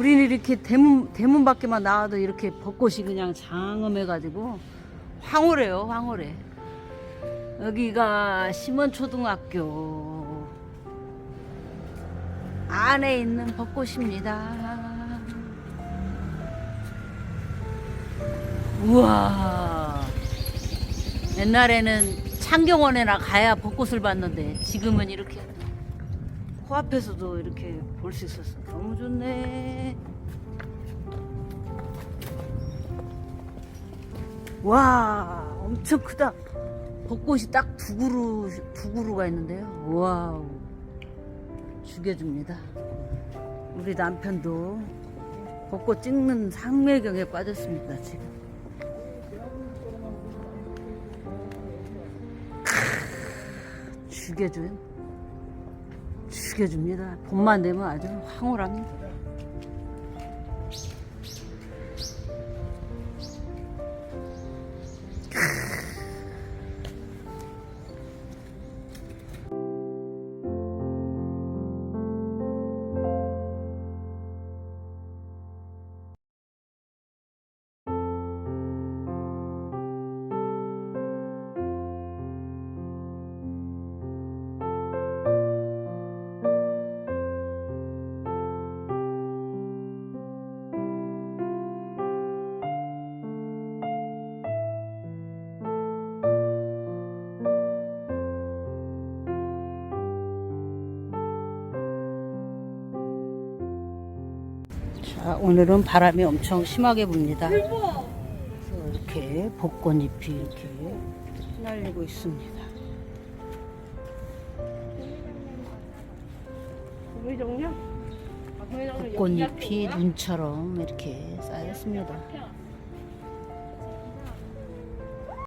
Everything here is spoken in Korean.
우리는 이렇게 대문 대문 밖에만 나와도 이렇게 벚꽃이 그냥 장엄해가지고 황홀해요, 황홀해. 여기가 심원초등학교 안에 있는 벚꽃입니다. 우와. 옛날에는 창경원에나 가야 벚꽃을 봤는데 지금은 이렇게 코앞에서도 이렇게 볼 수 있어서 너무 좋네. 와, 엄청 크다. 벚꽃이 딱 두 그루, 두 그루가 있는데요. 와우. 죽여줍니다. 우리 남편도 벚꽃 찍는 상매경에 빠졌습니다, 지금. 크, 죽여줘요. 죽여줍니다. 봄만 되면 아주 황홀합니다. 자, 오늘은 바람이 엄청 심하게 붑니다. 이렇게 벚꽃잎이 이렇게 휘날리고 있습니다. 벚꽃잎이 눈처럼 이렇게 쌓였습니다.